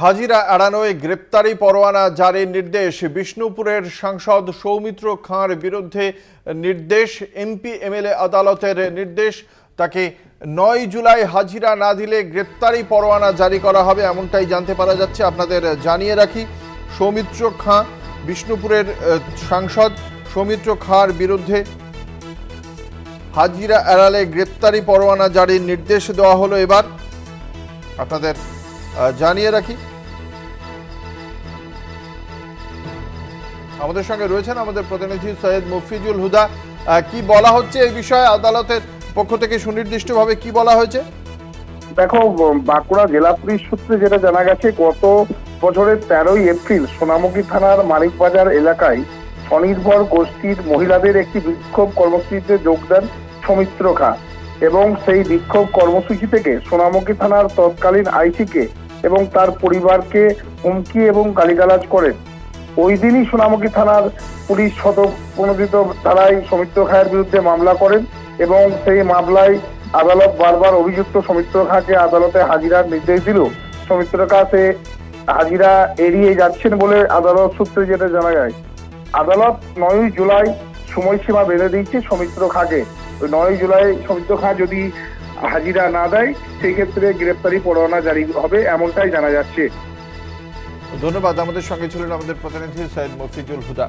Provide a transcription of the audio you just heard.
হাজিরা এড়ানোয় গ্রেপ্তারি পরোয়ানা জারির নির্দেশ। বিষ্ণুপুরের সাংসদ সৌমিত্র খাঁর বিরুদ্ধে নির্দেশ। এমপি, এমএলএ আদালতের নির্দেশ। তাকে নয় জুলাই হাজিরা না দিলে গ্রেপ্তারি পরোয়ানা জারি করা হবে এমনটাই জানতে পারা যাচ্ছে। আপনাদের জানিয়ে রাখি, সৌমিত্র খাঁ বিষ্ণুপুরের সাংসদ সৌমিত্র খাঁর বিরুদ্ধে হাজিরা এড়ালে গ্রেপ্তারি পরোয়ানা জারির নির্দেশ দেওয়া হলো এবার। আপনাদের জানিয়ে রাখি। আমাদের সঙ্গে রয়েছেন আমাদের প্রতিনিধি সৈয়দ মুফিজুল হুদা। কি বলা হচ্ছে এই বিষয়ে আদালতের পক্ষ থেকে সুনির্দিষ্টভাবে কি বলা হয়েছে? দেখো বাঁকুড়া জেলা পুলিশ সূত্রে যেটা জানা গেছে, গত বছরের তেরোই এপ্রিল সোনামুখী থানার মানিকবাজার এলাকায় স্বনির্ভর গোষ্ঠীর মহিলাদের একটি বিক্ষোভ কর্মসূচিতে যোগ দেন সৌমিত্র খা এবং সেই বিক্ষোভ কর্মসূচি থেকে সোনামুখী থানার তৎকালীন আইসিকে এবং তার পরিবারকে হুমকি এবং গালিগালাজ করেন ওই দিনই সোনামুখী থানার পুলিশ শত প্রণোদিত ধারায় সৌমিত্র খায়ের বিরুদ্ধে মামলা করেন এবং সেই মামলায় আদালত বারবার অভিযুক্ত সৌমিত্র খাঁকে আদালতে হাজিরার নির্দেশ দিল। সৌমিত্র খা সে হাজিরা এড়িয়ে যাচ্ছেন বলে আদালত সূত্রে যেটা জানা যায়। আদালত নয়ই জুলাই সময়সীমা বেঁধে দিয়েছে সৌমিত্র খাঁকে। ওই নয় জুলাই সৌমিত্র খাঁ যদি হাজিরা না দেয় সেই ক্ষেত্রে গ্রেপ্তারি পরোয়ানা জারি হবে, এমনটাই জানা যাচ্ছে। ধন্যবাদ। আমাদের সঙ্গে ছিলেন আমাদের প্রতিনিধি সৈয়দ মফিজুল হুদা।